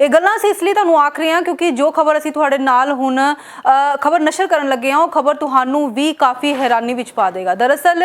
ਇਹ ਗੱਲਾਂ ਅਸੀਂ ਇਸ ਲਈ ਤੁਹਾਨੂੰ ਆਖ ਰਹੇ ਹਾਂ ਕਿਉਂਕਿ ਜੋ ਖਬਰ ਅਸੀਂ ਤੁਹਾਡੇ ਨਾਲ ਹੁਣ ਖਬਰ ਨਸ਼ਰ ਕਰਨ ਲੱਗੇ ਹਾਂ, ਉਹ ਖਬਰ ਤੁਹਾਨੂੰ ਵੀ ਕਾਫੀ ਹੈਰਾਨੀ ਵਿੱਚ ਪਾ ਦੇਗਾ। ਦਰਅਸਲ,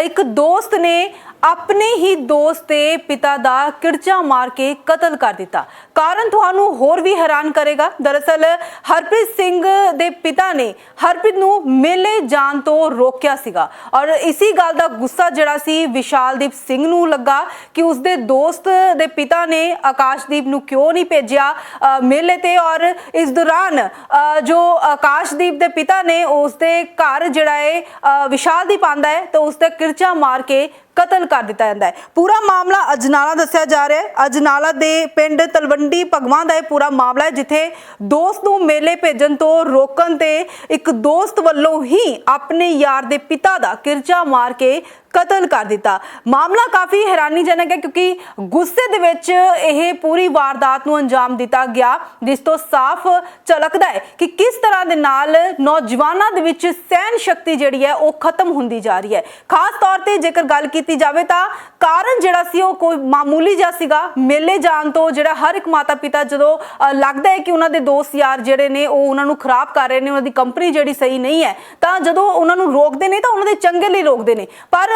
ਇੱਕ ਦੋਸਤ ਨੇ ਆਪਣੇ ਹੀ ਦੋਸਤ ਦੇ ਪਿਤਾ ਦਾ ਕਿਰਚਾ ਮਾਰ ਕੇ ਕਤਲ ਕਰ ਦਿੱਤਾ। ਕਾਰਨ ਤੁਹਾਨੂੰ ਹੋਰ ਵੀ ਹੈਰਾਨ ਕਰੇਗਾ। ਦਰਅਸਲ, ਹਰਪ੍ਰੀਤ ਸਿੰਘ ਦੇ ਪਿਤਾ ਨੇ ਹਰਪ੍ਰੀਤ ਨੂੰ ਮੇਲੇ ਜਾਣ ਤੋਂ ਰੋਕਿਆ ਸੀਗਾ ਔਰ ਇਸੀ ਗੱਲ ਦਾ ਗੁੱਸਾ ਜਿਹੜਾ ਸੀ, ਵਿਸ਼ਾਲਦੀਪ ਸਿੰਘ ਨੂੰ ਲੱਗਾ ਕਿ ਉਸਦੇ ਦੋਸਤ ਦੇ ਪਿਤਾ ਨੇ ਆਕਾਸ਼ਦੀਪ ਨੂੰ ਕਿਉਂ ਨਹੀਂ ਭੇਜਿਆ? ਅ, ਮੇਲੇ ਤੇ ਔਰ ਇਸ ਦੌਰਾਨ ਅ, ਜੋ ਆਕਾਸ਼ਦੀਪ ਦੇ ਪਿਤਾ ਨੇ ਉਸਦੇ ਘਰ ਜਿਹੜਾ ਹੈ ਵਿਸ਼ਾਲ ਵਿਸ਼ਾਲਦੀਪ ਆਂਦਾ ਹੈ ਤਾਂ ਉਸਦੇ ਕਿਰਚਾ ਮਾਰ ਕੇ ਕਤਲ ਕਰ ਦਿੱਤਾ ਜਾਂਦਾ ਹੈ। ਪੂਰਾ ਮਾਮਲਾ ਅਜਨਾਲਾ ਦੱਸਿਆ ਜਾ ਰਿਹਾ ਹੈ। ਅਜਨਾਲਾ ਦੇ ਪਿੰਡ ਤਲਵੰਡੀ ਭਗਵਾਂ ਦਾ ਇਹ ਪੂਰਾ ਮਾਮਲਾ ਹੈ, ਜਿੱਥੇ ਦੋਸਤ ਨੂੰ ਮੇਲੇ ਭੇਜਣ ਤੋਂ ਰੋਕਣ ਤੇ ਇੱਕ ਦੋਸਤ ਵੱਲੋਂ ਹੀ ਆਪਣੇ ਯਾਰ ਦੇ ਪਿਤਾ ਦਾ ਕਿਰਚਾ ਮਾਰ ਕੇ ਕਤਲ ਕਰ ਦਿੱਤਾ। ਮਾਮਲਾ ਕਾਫੀ ਹੈਰਾਨੀਜਨਕ ਹੈ, ਕਿਉਂਕਿ ਗੁੱਸੇ ਦੇ ਵਿੱਚ ਇਹ ਪੂਰੀ ਵਾਰਦਾਤ ਨੂੰ ਅੰਜਾਮ ਦਿੱਤਾ ਗਿਆ, ਜਿਸ ਤੋਂ ਸਾਫ਼ ਝਲਕਦਾ ਹੈ ਕਿ ਕਿਸ ਤਰ੍ਹਾਂ ਦੇ ਨਾਲ ਨੌਜਵਾਨਾਂ ਦੇ ਵਿੱਚ ਸਹਿਨ ਸ਼ਕਤੀ ਜਿਹੜੀ ਹੈ, ਉਹ ਖਤਮ ਹੁੰਦੀ ਜਾ ਰਹੀ ਹੈ। ਖਾਸ ਤੌਰ ਤੇ ਜੇਕਰ ਗੱਲ ਕੀਤੀ ਕੀਤੀ ਜਾਵੇ ਤਾਂ ਕਾਰਨ ਜਿਹੜਾ ਸੀ ਉਹ ਕੋਈ ਮਾਮੂਲੀ ਜਿਹਾ ਸੀਗਾ। ਮੇਲੇ ਜਾਣ ਤੋਂ ਜਿਹੜਾ ਹਰ ਇੱਕ ਮਾਤਾ ਪਿਤਾ ਜਦੋਂ ਲੱਗਦਾ ਹੈ ਕਿ ਉਹਨਾਂ ਦੇ ਦੋਸਤ ਯਾਰ ਜਿਹੜੇ ਨੇ, ਉਹ ਉਹਨਾਂ ਨੂੰ ਖਰਾਬ ਕਰ ਰਹੇ ਨੇ, ਉਹਨਾਂ ਦੀ ਕੰਪਨੀ ਜਿਹੜੀ ਸਹੀ ਨਹੀਂ ਹੈ, ਤਾਂ ਜਦੋਂ ਉਹਨਾਂ ਨੂੰ ਰੋਕਦੇ ਨੇ ਤਾਂ ਉਹਨਾਂ ਦੇ ਚੰਗੇ ਲਈ ਰੋਕਦੇ ਨੇ। ਪਰ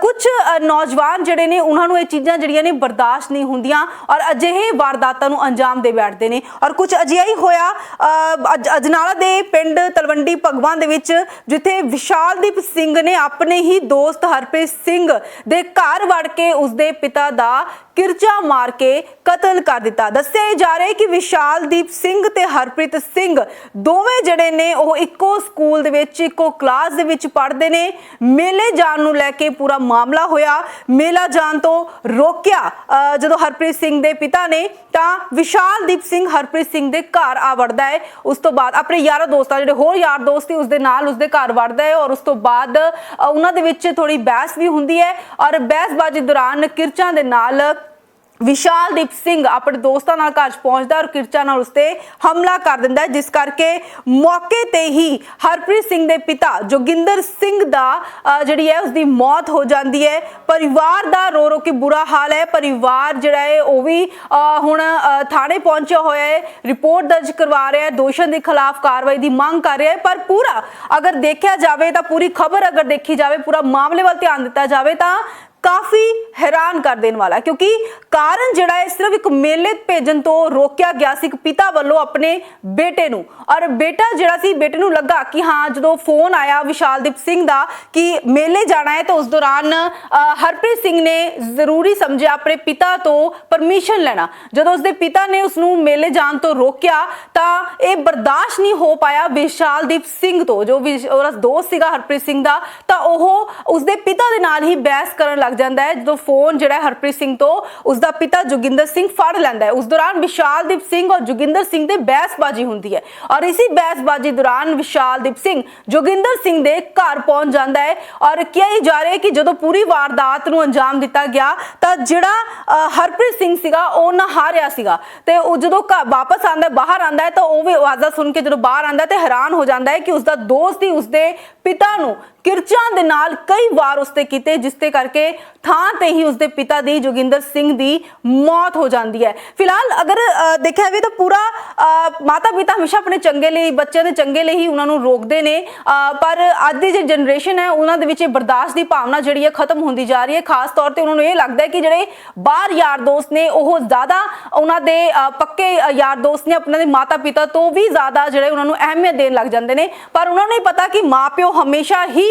ਕੁਝ ਨੌਜਵਾਨ ਜਿਹੜੇ ਨੇ, ਉਹਨਾਂ ਨੂੰ ਇਹ ਚੀਜ਼ਾਂ ਜਿਹੜੀਆਂ ਨੇ ਬਰਦਾਸ਼ਤ ਨਹੀਂ ਹੁੰਦੀਆਂ ਔਰ ਅਜਿਹੇ ਵਾਰਦਾਤਾਂ ਨੂੰ ਅੰਜਾਮ ਦੇ ਬੈਠਦੇ ਨੇ। ਔਰ ਕੁਝ ਅਜਿਹਾ ਹੀ ਹੋਇਆ ਅਜਨਾਲਾ ਦੇ ਪਿੰਡ ਤਲਵੰਡੀ ਭਗਵਾਨ ਦੇ ਵਿੱਚ, ਜਿੱਥੇ ਵਿਸ਼ਾਲਦੀਪ ਸਿੰਘ ਨੇ ਆਪਣੇ ਹੀ ਦੋਸਤ ਹਰਪ੍ਰੀਤ ਸਿੰਘ ਦੇ ਘਰ ਵੜ ਕੇ ਉਸਦੇ ਪਿਤਾ ਦਾ ਕਿਰਚਾ ਮਾਰ ਕੇ ਕਤਲ ਕਰ ਦਿੱਤਾ। ਦੱਸਿਆ ਇਹ ਜਾ ਰਿਹਾ ਹੈ ਕਿ ਵਿਸ਼ਾਲਦੀਪ ਸਿੰਘ ਤੇ ਹਰਪ੍ਰੀਤ ਸਿੰਘ ਦੋਵੇਂ ਜਿਹੜੇ ਨੇ, ਉਹ ਇੱਕੋ ਸਕੂਲ ਦੇ ਵਿੱਚ, ਇੱਕੋ ਕਲਾਸ ਦੇ ਵਿੱਚ ਪੜ੍ਹਦੇ ਨੇ। ਮੇਲੇ ਜਾਣ ਨੂੰ ਲੈ ਕੇ ਪੂਰਾ ਮਾਮਲਾ ਹੋਇਆ। ਮੇਲਾ ਜਾਣ ਤੋਂ ਰੋਕਿਆ ਜਦੋਂ ਹਰਪ੍ਰੀਤ ਸਿੰਘ ਦੇ ਪਿਤਾ ਨੇ, ਤਾਂ ਵਿਸ਼ਾਲਦੀਪ ਸਿੰਘ ਹਰਪ੍ਰੀਤ ਸਿੰਘ ਦੇ ਘਰ ਆ ਵੜਦਾ ਹੈ। ਉਸ ਤੋਂ ਬਾਅਦ ਆਪਣੇ ਯਾਰਾਂ ਦੋਸਤਾਂ, ਜਿਹੜੇ ਹੋਰ ਯਾਰ ਦੋਸਤ ਸੀ ਉਸ ਦੇ ਨਾਲ ਉਸ ਦੇ ਘਰ ਵੜਦਾ ਹੈ ਔਰ ਉਸ ਤੋਂ ਬਾਅਦ ਉਹਨਾਂ ਦੇ ਵਿੱਚ ਥੋੜੀ ਬਹਿਸ ਵੀ ਹੁੰਦੀ ਹੈ ਔਰ ਬਹਿਸਬਾਜ਼ੀ ਦੌਰਾਨ ਕਿਰਚਾਂ ਦੇ ਨਾਲ ਵਿਸ਼ਾਲਦੀਪ ਸਿੰਘ ਆਪਣੇ ਦੋਸਤਾਂ ਨਾਲ ਘਰ ਪਹੁੰਚਦਾ ਔਰ ਕਿਰਚਾ ਨਾਲ ਉਸਤੇ ਹਮਲਾ ਕਰ ਦਿੰਦਾ ਜਿਸ ਕਰਕੇ ਮੌਕੇ ਤੇ ਹੀ ਹਰਪ੍ਰੀਤ ਸਿੰਘ ਦੇ ਪਿਤਾ ਜੋਗਿੰਦਰ ਸਿੰਘ ਦਾ ਜਿਹੜੀ ਹੈ ਉਸਦੀ ਮੌਤ ਹੋ ਜਾਂਦੀ ਹੈ। ਪਰਿਵਾਰ ਦਾ ਰੋ ਰੋ ਕੇ ਬੁਰਾ ਹਾਲ ਹੈ। ਪਰਿਵਾਰ ਜਿਹੜਾ ਹੈ ਉਹ ਵੀ ਅ, ਹੁਣ ਥਾਣੇ ਪਹੁੰਚਿਆ ਹੋਇਆ ਹੈ। ਰਿਪੋਰਟ ਦਰਜ ਕਰਵਾ ਰਿਹਾ ਹੈ। ਦੋਸ਼ਣ ਦੇ ਖਿਲਾਫ ਕਾਰਵਾਈ ਦੀ ਮੰਗ ਕਰ ਰਿਹਾ ਹੈ। ਪਰ ਪੂਰਾ ਅਗਰ ਦੇਖਿਆ ਜਾਵੇ ਤਾਂ ਪੂਰੀ ਖਬਰ ਅਗਰ ਦੇਖੀ ਜਾਵੇ ਪੂਰਾ ਮਾਮਲੇ ਵੱਲ ਧਿਆਨ ਦਿੱਤਾ ਜਾਵੇ ਤਾਂ ਕਾਫੀ ਹੈਰਾਨ ਕਰ ਦੇਣ ਵਾਲਾ ਕਿਉਂਕਿ ਕਾਰਨ ਜਿਹੜਾ ਹੈ, ਸਿਰਫ ਇੱਕ ਮੇਲੇ ਭੇਜਣ ਤੋਂ ਰੋਕਿਆ ਗਿਆ ਸੀ ਇੱਕ ਪਿਤਾ ਵੱਲੋਂ ਆਪਣੇ ਬੇਟੇ ਨੂੰ। ਔਰ ਬੇਟਾ ਜਿਹੜਾ ਸੀ, ਬੇਟੇ ਨੂੰ ਲੱਗਾ ਕਿ ਹਾਂ, ਜਦੋਂ ਫੋਨ ਆਇਆ ਵਿਸ਼ਾਲਦੀਪ ਸਿੰਘ ਦਾ ਕਿ ਮੇਲੇ ਜਾਣਾ ਹੈ, ਤਾਂ ਉਸ ਦੌਰਾਨ ਹਰਪ੍ਰੀਤ ਸਿੰਘ ਨੇ ਜ਼ਰੂਰੀ ਸਮਝਿਆ ਆਪਣੇ ਪਿਤਾ ਤੋਂ ਪਰਮਿਸ਼ਨ ਲੈਣਾ। ਜਦੋਂ ਉਸਦੇ ਪਿਤਾ ਨੇ ਉਸ ਨੂੰ ਮੇਲੇ ਜਾਣ ਤੋਂ ਰੋਕਿਆ, ਤਾਂ ਇਹ ਬਰਦਾਸ਼ਤ ਨਹੀਂ ਹੋ ਪਾਇਆ ਵਿਸ਼ਾਲਦੀਪ ਸਿੰਘ ਤੋਂ। ਜੋ ਵੀ ਉਹਦਾ ਦੋਸਤ ਸੀਗਾ ਹਰਪ੍ਰੀਤ ਸਿੰਘ ਦਾ, ਤਾਂ ਉਹ ਉਸਦੇ ਪਿਤਾ ਦੇ ਨਾਲ ਹੀ ਬਹਿਸ ਕਰਨ ਲੱਗ ਜਾਂਦਾ ਹੈ ਜਦੋਂ ਫੋਨ ਜਿਹੜਾ ਹਰਪ੍ਰੀਤ ਸਿੰਘ ਤੋਂ ਉਸਦਾ ਪਿਤਾ ਜੋਗਿੰਦਰ ਸਿੰਘ ਫੜ ਲੈਂਦਾ ਹੈ। ਉਸ ਦੌਰਾਨ ਵਿਸ਼ਾਲਦੀਪ ਸਿੰਘ ਔਰ ਜੋਗਿੰਦਰ ਸਿੰਘ ਦੇ ਬਹਿਸਬਾਜ਼ੀ ਹੁੰਦੀ ਹੈ। ਔਰ ਇਸੀ ਬਹਿਸਬਾਜ਼ੀ ਦੌਰਾਨ ਵਿਸ਼ਾਲਦੀਪ ਸਿੰਘ ਜੋਗਿੰਦਰ ਸਿੰਘ ਦੇ ਘਰ ਪਹੁੰਚ ਜਾਂਦਾ ਹੈ ਔਰ ਕਿਹਾ ਜਾ ਰਿਹਾ ਹੈ ਕਿ ਜਦੋਂ ਪੂਰੀ ਵਾਰਦਾਤ ਨੂੰ ਅੰਜਾਮ ਦਿੱਤਾ ਗਿਆ ਤਾਂ ਜਿਹੜਾ ਹਰਪ੍ਰੀਤ ਸਿੰਘ ਸੀਗਾ, ਉਹ ਨਹਾਰਿਆ ਸੀਗਾ। ਤੇ ਉਹ ਜਦੋਂ ਘਰ ਵਾਪਸ ਆਂਦਾ ਬਾਹਰ ਆਂਦਾ ਹੈ ਤਾਂ ਉਹ ਵੀ ਆਵਾਜ਼ਾਂ ਸੁਣ ਕੇ ਜਦੋਂ ਬਾਹਰ ਆਂਦਾ ਤੇ ਹੈਰਾਨ ਹੋ ਜਾਂਦਾ ਹੈ ਕਿ ਉਸਦਾ ਦੋਸਤ ਹੀ ਉਸਦੇ ਪਿਤਾ ਨੂੰ ਕਿਰਚਾਂ ਦੇ ਨਾਲ ਕਈ ਵਾਰ ਉਸਤੇ ਕੀਤੇ, ਜਿਸ ਤੇ ਕਰਕੇ ਥਾਂ ਤੇ ਹੀ ਉਸਦੇ ਪਿਤਾ ਦੀ ਜੋਗਿੰਦਰ ਸਿੰਘ ਦੀ ਮੌਤ ਹੋ ਜਾਂਦੀ ਹੈ। ਫਿਲਹਾਲ ਅਗਰ ਦੇਖਿਆ ਜਾਵੇ ਤਾਂ ਪੂਰਾ ਮਾਤਾ ਪਿਤਾ ਹਮੇਸ਼ਾ ਆਪਣੇ ਚੰਗੇ ਲਈ, ਬੱਚਿਆਂ ਦੇ ਚੰਗੇ ਲਈ ਹੀ ਉਹਨਾਂ ਨੂੰ ਰੋਕਦੇ ਨੇ। ਪਰ ਅੱਜ ਦੀ ਜਿਹੜੀ ਜਨਰੇਸ਼ਨ ਹੈ, ਉਹਨਾਂ ਦੇ ਵਿੱਚ ਇਹ ਬਰਦਾਸ਼ਤ ਦੀ ਭਾਵਨਾ ਜਿਹੜੀ ਹੈ ਖਤਮ ਹੁੰਦੀ ਜਾ ਰਹੀ ਹੈ। ਖਾਸ ਤੌਰ ਤੇ ਉਹਨਾਂ ਨੂੰ ਇਹ ਲੱਗਦਾ ਹੈ ਕਿ ਜਿਹੜੇ ਬਾਹਰ ਯਾਰ ਦੋਸਤ ਨੇ, ਉਹ ਜ਼ਿਆਦਾ ਉਹਨਾਂ ਦੇ ਪੱਕੇ ਯਾਰ ਦੋਸਤ ਨੇ ਆਪਣੇ ਦੇ ਮਾਤਾ ਪਿਤਾ ਤੋਂ ਵੀ ਜ਼ਿਆਦਾ ਜਿਹੜੇ ਉਹਨਾਂ ਨੂੰ ਅਹਿਮੀਅਤ ਦੇਣ ਲੱਗ ਜਾਂਦੇ ਨੇ। ਪਰ ਉਹਨਾਂ ਨੂੰ ਨਹੀਂ ਪਤਾ ਕਿ ਮਾਪਿਓ ਹਮੇਸ਼ਾ ਹੀ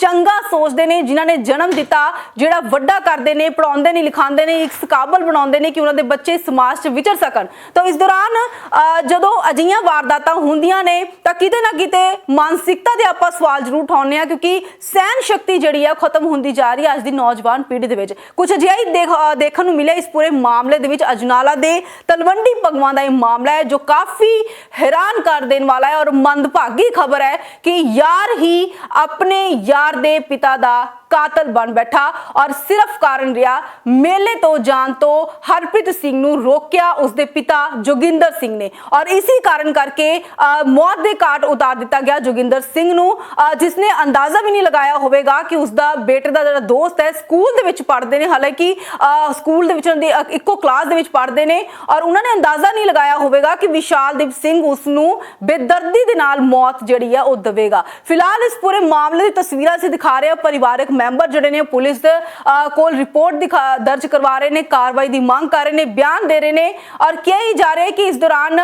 ਚੰਗਾ ਸੋਚਦੇ ਨੇ, ਜਿਨ੍ਹਾਂ ਨੇ ਜਨਮ ਦਿੱਤਾ, ਜਿਹੜਾ ਵੱਡਾ ਕਰਦੇ ਨੇ ਪੜਾਉਂਦੇ ਨੇ, ਲਿਖਾਉਂਦੇ ਨੇ, ਇੱਕ ਕਾਬਲ ਬਣਾਉਂਦੇ ਨੇ ਕਿ ਉਹਨਾਂ ਦੇ ਬੱਚੇ ਸਮਾਜ 'ਚ ਵਿਚਰ ਸਕਣ। ਤਾਂ ਇਸ ਦੌਰਾਨ ਜਦੋਂ ਅਜਿਹੀਆਂ ਵਾਰਦਾਤਾਂ ਹੁੰਦੀਆਂ ਨੇ, ਤਾਂ ਕਿਤੇ ਨਾ ਕਿਤੇ ਮਾਨਸਿਕਤਾ ਦੇ ਆਪਾਂ ਸਵਾਲ ਜ਼ਰੂਰ ਉਠਾਉਂਦੇ ਆ ਕਿਉਂਕਿ ਸਹਿਨ ਸ਼ਕਤੀ ਜਿਹੜੀ ਆ ਖਤਮ ਹੁੰਦੀ ਜਾ ਰਹੀ ਹੈ ਅੱਜ ਦੀ ਨੌਜਵਾਨ ਪੀੜ੍ਹੀ ਦੇ ਵਿੱਚ। ਕੁਝ ਅਜਿਹਾ ਹੀ ਦੇਖ- ਦੇਖਣ ਨੂੰ ਮਿਲਿਆ ਇਸ ਪੂਰੇ ਮਾਮਲੇ ਦੇ ਵਿੱਚ ਅਜਨਾਲਾ ਦੇ ਤਲਵੰਡੀ ਭਗਵਾਂ ਦਾ ਇਹ ਮਾਮਲਾ ਹੈ, ਜੋ ਕਾਫੀ ਹੈਰਾਨ ਕਰ ਦੇਣ ਵਾਲਾ ਹੈ ਔਰ ਮੰਦਭਾਗੀ ਖਬਰ ਹੈ ਕਿ ਯਾਰ ਹੀ ਆਪਣੇ ਯਾਰ ਦੇ ਪਿਤਾ ਦਾ ਕਾਤਲ ਬਣ ਬੈਠਾ ਔਰ ਸਿਰਫ ਕਾਰਨ ਰਿਹਾ ਮੇਲੇ ਤੋਂ ਜਾਣ ਤੋਂ ਹਰਪ੍ਰੀਤ ਸਿੰਘ ਨੂੰ ਰੋਕਿਆ ਉਸਦੇ ਪਿਤਾ ਜੋਗਿੰਦਰ ਸਿੰਘ ਨੇ। ਔਰ ਇਸੇ ਕਾਰਨ ਕਰਕੇ ਮੌਤ ਦੇ ਘਾਟ ਉਤਾਰ ਦਿੱਤਾ ਗਿਆ ਜੋਗਿੰਦਰ ਸਿੰਘ ਨੂੰ। ਅ, ਜਿਸ ਨੇ ਅੰਦਾਜ਼ਾ ਵੀ ਨਹੀਂ ਲਗਾਇਆ ਹੋਵੇਗਾ ਕਿ ਉਸਦਾ ਬੇਟੇ ਦਾ ਜਿਹੜਾ ਦੋਸਤ ਹੈ ਸਕੂਲ ਦੇ ਵਿੱਚ ਪੜ੍ਹਦੇ ਨੇ। ਹਾਲਾਂਕਿ ਅ, ਸਕੂਲ ਦੇ ਵਿੱਚ ਉਹਨਾਂ ਦੀ ਇੱਕੋ ਕਲਾਸ ਦੇ ਵਿੱਚ ਪੜ੍ਹਦੇ ਨੇ ਔਰ ਉਹਨਾਂ ਨੇ ਅੰਦਾਜ਼ਾ ਨਹੀਂ ਲਗਾਇਆ ਹੋਵੇਗਾ ਕਿ ਵਿਸ਼ਾਲਦੀਪ ਸਿੰਘ ਉਸ ਨੂੰ ਬੇਦਰਦੀ ਦੇ ਨਾਲ ਮੌਤ ਜਿਹੜੀ ਹੈ ਉਹ ਦੇਵੇਗਾ। ਫਿਲਹਾਲ ਇਸ ਪੂਰੇ ਮਾਮਲੇ ਦੀ ਤਸਵੀਰਾਂ ਅਸੀਂ ਦਿਖਾ ਰਹੇ ਹਾਂ ਪਰਿਵਾਰਕ ਮੈਂਬਰ ਜਿਹੜੇ ਨੇ ਪੁਲਿਸ ਕੋਲ ਰਿਪੋਰਟ ਦਿਖਾ ਦਰਜ ਕਰਵਾ ਰਹੇ ਨੇ ਕਾਰਵਾਈ ਦੀ ਮੰਗ ਕਰ ਰਹੇ ਨੇ ਬਿਆਨ ਦੇ ਰਹੇ ਨੇ ਔਰ ਕਿਹਾ ਹੀ ਜਾ ਰਿਹਾ ਹੈ ਕਿ ਇਸ ਦੌਰਾਨ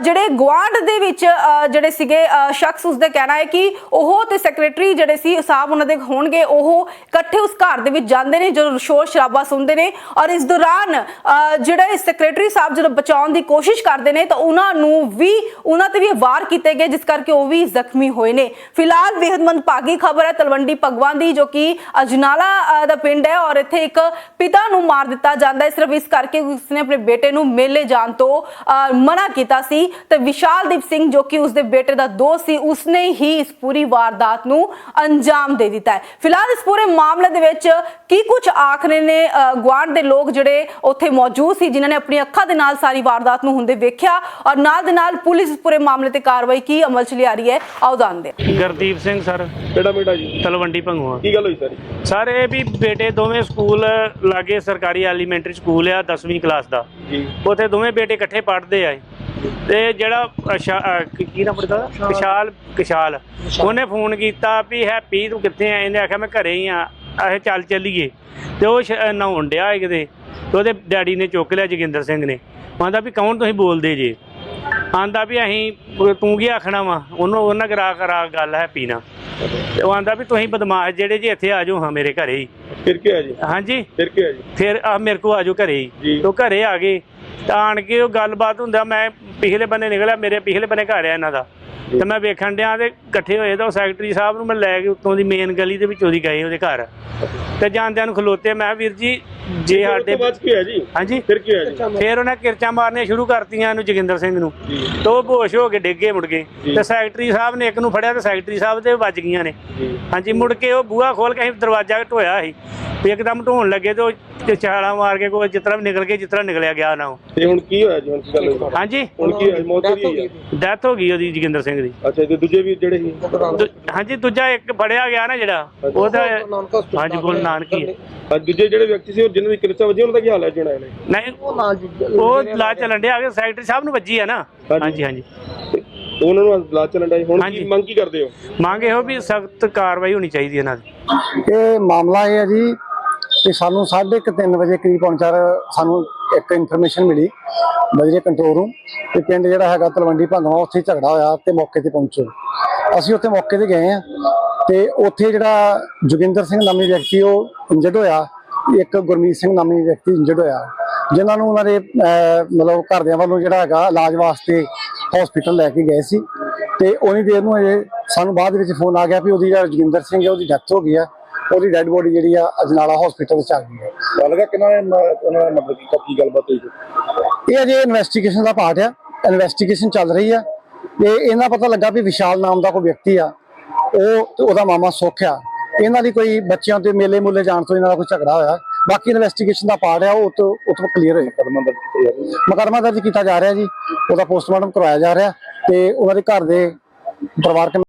ਜਿਹੜੇ ਗਵਾਂਡ ਦੇ ਵਿੱਚ ਜਿਹੜੇ ਸੀਗੇ ਅ, ਸ਼ਖਸ ਉਸਦੇ ਕਹਿਣਾ ਹੈ ਕਿ ਉਹ ਤੇ ਸੈਕਟਰੀ ਜਿਹੜੇ ਸੀ ਸਾਹਿਬ ਉਹਨਾਂ ਦੇ ਹੋਣਗੇ ਉਹ ਇਕੱਠੇ ਉਸ ਘਰ ਦੇ ਵਿੱਚ ਜਾਂਦੇ ਨੇ ਜਦੋਂ ਸ਼ੋਰ ਸ਼ਰਾਬਾ ਸੁਣਦੇ ਨੇ ਔਰ ਇਸ ਦੌਰਾਨ ਅ, ਜਿਹੜੇ ਸੈਕਟਰੀ ਸਾਹਿਬ ਜਦੋਂ ਬਚਾਉਣ ਦੀ ਕੋਸ਼ਿਸ਼ ਕਰਦੇ ਨੇ ਤਾਂ ਉਹਨਾਂ ਨੂੰ ਵੀ ਉਹਨਾਂ ਤੇ ਵੀ ਵਾਰ ਕੀਤੇ ਗਏ ਜਿਸ ਕਰਕੇ ਉਹ ਵੀ ਜ਼ਖਮੀ ਹੋਏ ਨੇ। ਫਿਲਹਾਲ ਬੇहद ਮੰਦਭਾਗੀ ਖਬਰ ਹੈ ਤਲਵੰਡੀ ਭਗਵਾਨ ਦੀ ਜੋ ਕਿ ਅਜਨਾਲਾ ਦਾ ਪਿੰਡ ਹੈ ਔਰ ਇੱਥੇ ਇੱਕ ਪਿਤਾ ਨੂੰ ਮਾਰ ਦਿੱਤਾ ਜਾਂਦਾ ਹੈ। ਸਿਰਫ ਇਸ ਕਰਕੇ ਉਸਨੇ ਆਪਣੇ ਬੇਟੇ ਨੂੰ ਮੇਲੇ ਜਾਣ ਤੋਂ ਮਨਾ ਕੀਤਾ ਸੀ। ਤੇ ਵਿਸ਼ਾਲਦੀਪ ਸਿੰਘ ਜੋ ਕਿ ਉਸਦੇ ਬੇਟੇ ਦਾ ਦੋਸਤ ਸੀ ਉਸਨੇ ਹੀ ਇਸ ਪੂਰੀ ਵਾਰਦਾਤ ਨੂੰ ਅੰਜਾਮ ਦੇ ਦਿੱਤਾ ਹੈ। ਫਿਲਹਾਲ ਇਸ ਪੂਰੇ ਮਾਮਲੇ ਦੇ ਵਿੱਚ ਕੀ ਕੁਝ ਆਖ ਰਹੇ ਨੇ ਗੁਆਂਢ ਦੇ ਲੋਕ ਜਿਹੜੇ ਉੱਥੇ ਮੌਜੂਦ ਸੀ ਜਿਨ੍ਹਾਂ ਨੇ ਆਪਣੀ ਅੱਖਾਂ ਦੇ ਨਾਲ ਸਾਰੀ ਵਾਰਦਾਤ ਨੂੰ ਹੁੰਦੇ ਵੇਖਿਆ ਔਰ ਨਾਲ ਦੇ ਨਾਲ ਪੁਲਿਸ ਇਸ ਪੂਰੇ ਮਾਮਲੇ ਤੇ ਕਾਰਵਾਈ ਕੀ ਅਮਲ ਚ ਲਿਆ ਰਹੀ ਹੈ ਆਓ ਜਾਣਦੇ ਹਾਂ। ਗੁਰਦੀਪ ਸਿੰਘ ਸਰ। ਕਿਹੜਾ ਬੇਟਾ ਜੀ? ਤਲਵੰਡੀ ਭੰਗੂਆ। ਕੀ ਗੱਲ ਹੋਈ ਸਾਰੀ? ਸਰ ਇਹ ਵੀ ਬੇਟੇ ਦੋਵੇਂ ਸਕੂਲ ਲਾਗੇ ਸਰਕਾਰੀ ਐਲੀਮੈਂਟਰੀ ਸਕੂਲ ਆ 10ਵੀਂ ਕਲਾਸ ਦਾ। ਜੀ। ਉੱਥੇ ਦੋਵੇਂ ਬੇਟੇ ਇਕੱਠੇ ਪੜ੍ਹਦੇ ਆ ਤੇ ਜਿਹੜਾ ਅਸ਼ਾ- ਕੀ- ਕੀ ਨਾਮ ਪੜਦਾ ਕਿਸ਼ਾਲ। ਕਿਸ਼ਾਲ ਉਹਨੇ ਫੋਨ ਕੀਤਾ ਵੀ ਹੈਪੀ ਤੂੰ ਕਿੱਥੇ ਆ? ਇਹਨੇ ਆਖਿਆ ਮੈਂ ਘਰੇ ਹੀ ਆ। ਆਹੇ ਚੱਲ ਚੱਲੀਏ। ਤੇ ਉਹ ਸ਼- ਨਹਾਉਣ ਡਿਆ ਸੀ ਕਿਤੇ ਤੇ ਉਹਦੇ ਡੈਡੀ ਨੇ ਚੁੱਕ ਲਿਆ ਜੋਗਿੰਦਰ ਸਿੰਘ ਨੇ। ਆਂਦਾ ਵੀ ਕੌਣ ਤੁਸੀਂ ਬੋਲਦੇ ਜੇ? ਆਂਦਾ ਵੀ ਅਸੀਂ ਤੂੰ ਕੀ ਆਖਣਾ ਵਾ? ਉਹਨੂੰ ਉਹਨਾਂ ਕਰਾ ਕਰਾ ਗੱਲ ਹੈਪੀ ਨਾਲ। ਤੇ ਉਹ ਆਂਦਾ ਵੀ ਤੁਸੀਂ ਬਦਮਾਸ਼ ਜਿਹੜੇ ਜੀ ਇੱਥੇ ਆ ਜਾਓ ਹਾਂ ਮੇਰੇ ਘਰੇ ਹੀ। ਫਿਰ ਕੀ ਜੀ? ਹਾਂਜੀ। ਫਿਰ ਕੀ ਜੀ? ਫਿਰ ਆ ਮੇਰੇ ਕੋ ਆਜੋ ਘਰੇ ਹੀ। ਤੋ ਘਰੇ ਆ ਗਏ। ਤਾਂ ਆਣ ਕੇ ਉਹ ਗੱਲਬਾਤ ਹੁੰਦਾ ਮੈਂ ਪਿਛਲੇ ਬੰਨੇ ਨਿਕਲਿਆ ਮੇਰੇ ਪਿਛਲੇ ਬੰਨੇ ਘਰ ਆ ਇਹਨਾਂ ਦਾ। ਤੇ ਮੈਂ ਵੇਖਣ ਡਿਆ ਤੇ ਇਕੱਠੇ ਹੋਏ ਤਾਂ ਉਹ ਸੈਕਟਰੀ ਸਾਹਿਬ ਨੂੰ ਮੈਂ ਲੈ ਕੇ ਉੱਤੋਂ ਦੀ ਮੇਨ ਗਲੀ ਦੇ ਵਿੱਚੋਂ ਦੀ ਗਏ ਉਹਦੇ ਘਰ। ਤੇ ਜਾਂਦਿਆਂ ਨੂੰ ਖਲੋਤੇ ਮੈਂ ਵੀਰ ਜੀ ਜੇ ਸਾਡੇ ਤੋਂ ਬਾਅਦ ਕੀ ਹੋਇਆ ਜੀ? ਹਾਂਜੀ। ਫਿਰ ਕੀ ਹੋਇਆ ਜੀ? ਫਿਰ ਉਹਨੇ ਕਿਰਚਾਂ ਮਾਰਨੀਆਂ ਸ਼ੁਰੂ ਕਰਤੀਆਂ ਇਹਨੂੰ ਜੋਗਿੰਦਰ ਸਿੰਘ ਨੂੰ। ਤੇ ਉਹ ਬੇਹੋਸ਼ ਹੋ ਕੇ ਡਿੱਗੇ ਮੁੜ ਗਏ। ਤੇ ਸੈਕਟਰੀ ਸਾਹਿਬ ਨੇ ਇੱਕ ਨੂੰ ਫੜਿਆ ਤੇ ਸੈਕਟਰੀ ਸਾਹਿਬ ਦੇ ਵੱਜ ਗਈਆਂ ਨੇ। ਜੀ। ਹਾਂਜੀ ਮੁੜ ਕੇ ਉਹ ਬੂਹਾ ਖੋਲ ਕੇ ਅਸੀਂ ਦਰਵਾਜ਼ਾ ਢੋਇਆ ਸੀ। ਤੇ ਇੱਕਦਮ ਢੋਣ ਲੱਗੇ ਤੇ ਉਹ ਚ- ਛਾਲਾਂ ਮਾਰ ਕੇ ਕੋਈ ਜਿਸ ਤਰ੍ਹਾਂ ਵੀ ਨਿਕਲ ਕੇ ਤਰ੍ਹਾਂ ਨਿਕਲਿਆ ਗਿਆ ਨਾ ਉਹ। ਤੇ ਹੁਣ ਕੀ ਹੋਇਆ ਜੀ? ਹੁਣ ਕੀ ਗੱਲ ਹੋਈ? ਹਾਂਜੀ। ਹੁਣ ਕੀ ਹੋਇਆ? ਮੌਤ ਹੈ ਡੈਥ ਹੋ ਗਈ ਉਹਦੀ ਜੋਗਿੰਦਰ ਸਿੰਘ ਦੀ। ਅੱਛਾ ਤੇ ਦੂਜੇ ਵੀ ਜਿਹੜੇ ਸੀ? ਹਾਂਜੀ ਦੂਜਾ ਇੱਕ ਫੜਿਆ ਗਿਆ ਨਾ ਜਿਹੜਾ ਉਹਦਾ ਹਾਂਜੀ ਗੁਰੂ ਨਾਨਕੀ ਹੈ। ਅੱਜ ਦੂਜੇ ਜਿਹੜੇ ਵਿਅਕਤੀ ਸੀ ਉਹ ਜਿਨ੍ਹਾਂ ਦੀ ਕਿਰਚਾ ਵਜੀ ਉਹਨਾਂ ਦਾ ਕੀ ਹਾਲ ਹੈ ਜਣਾ ਇਹਨੇ ਨਹੀਂ ਉਹ ਲਾ ਚੱਲਣ ਡਿਆ ਕਿ ਸੈਕਟਰੀ ਸਾਹਿਬ ਨੂੰ ਵੱਜੀ ਆ ਨਾ। ਹਾਂਜੀ। ਹਾਂਜੀ ਉਹਨਾਂ ਨੂੰ ਲਾ ਚੱਲਣ ਦਾ ਹੁਣ। ਕੀ ਮੰਗ ਕੀ ਕਰਦੇ ਹੋ? ਮੰਗ ਇਹੋ ਵੀ ਸਖਤ ਕਾਰਵਾਈ ਹੋਣੀ ਚਾਹੀਦੀ ਇਹਨਾਂ ਦੀ। ਇਹ ਮਾਮਲਾ ਇਹ ਹੈ ਜੀ ਕਿ ਸਾਨੂੰ 3:30 ਵਜੇ ਕਰੀਬ ਪਹੁੰਚਾਰ ਸਾਨੂੰ ਇੱਕ ਇਨਫੋਰਮੇਸ਼ਨ ਮਿਲੀ ਬਜਰੇ ਕੰਟਰੋਲ ਰੂਮ ਤੇ ਪਿੰਡ ਜਿਹੜਾ ਹੈਗਾ ਤਲਵੰਡੀ ਭੰਗਵਾ ਉੱਥੇ ਝਗੜਾ ਹੋਇਆ ਤੇ ਮੌਕੇ ਤੇ ਪਹੁੰਚੇ। ਅਸੀਂ ਉੱਥੇ ਮੌਕੇ ਤੇ ਗਏ ਆ ਤੇ ਉੱਥੇ ਜਿਹੜਾ ਜੋਗਿੰਦਰ ਸਿੰਘ ਨਾਮੀ ਵਿਅਕਤੀ ਉਹ ਇੰਜਰਡ ਹੋਇਆ। ਇੱਕ ਗੁਰਮੀਤ ਸਿੰਘ ਨਾਮੀ ਵਿਅਕਤੀ ਇੰਜਰਡ ਹੋਇਆ। ਜਿਨ੍ਹਾਂ ਨੂੰ ਉਹਨਾਂ ਦੇ ਮਤਲਬ ਘਰਦਿਆਂ ਵੱਲੋਂ ਜਿਹੜਾ ਹੈਗਾ ਇਲਾਜ ਵਾਸਤੇ ਹਸਪੀਟਲ ਲੈ ਕੇ ਗਏ ਸੀ। ਤੇ ਉਨੀ ਦੇਰ ਨੂੰ ਅਜੇ ਸਾਨੂੰ ਬਾਅਦ ਵਿੱਚ ਫੋਨ ਆ ਗਿਆ ਵੀ ਉਹਦੀ ਜਿਹੜਾ ਜੋਗਿੰਦਰ ਸਿੰਘ ਹੈ ਉਹਦੀ ਡੈਥ ਹੋ ਗਈ ਆ। ਉਹਦੀ ਡੈੱਡ ਬੋਡੀ ਜਿਹੜੀ ਆ ਅਜਨਾਲਾ ਹਸਪੀਟਲ ਵਿੱਚ ਆ ਗਈ ਹੈ। ਗੱਲ ਲਗਾ ਕਿੰਨਾ ਉਹਨਾਂ ਨੇ ਮਤਲਬ ਕੀ ਕੀ ਗੱਲਬਾਤ ਹੋਈ? ਇਹ ਅਜੇ ਇਨਵੈਸਟੀਗੇਸ਼ਨ ਦਾ ਪਾਰਟ ਆ। ਇਨਵੈਸਟੀਗੇਸ਼ਨ ਚੱਲ ਰਹੀ ਆ। ਤੇ ਇਹਨਾਂ ਪਤਾ ਲੱਗਾ ਵੀ ਵਿਸ਼ਾਲ ਨਾਮ ਦਾ ਕੋਈ ਵਿਅਕਤੀ ਆ। ਉਹ ਉਹਦਾ ਮਾਮਾ ਸੁੱਖ ਆ। ਇਹਨਾਂ ਦੀ ਕੋਈ ਬੱਚਿਆਂ ਤੇ ਮੇਲੇ ਮੁੱਲੇ ਜਾਣ ਤੋਂ ਇਹਨਾਂ ਦਾ ਕੋਈ ਝਗੜਾ ਹੋਇਆ। ਬਾਕੀ ਇਨਵੈਸਟੀਗੇਸ਼ਨ ਦਾ ਪਾਰਟ ਆ ਉਹ ਤੋਂ ਕਲੀਅਰ ਹੋਏਗਾ ਕਦਮ ਅੰਦਰ ਕੀਤੇ ਜਾ ਰਹੇ। ਮੁਕੱਦਮਾ ਦਰਜ ਕੀਤਾ ਜਾ ਰਿਹਾ ਜੀ। ਉਹਦਾ ਪੋਸਟਮਾਰਟਮ ਕਰਵਾਇਆ ਜਾ ਰਿਹਾ ਤੇ ਉਹਨਾਂ ਦੇ ਘਰ ਦੇ ਪਰਿਵਾਰਕ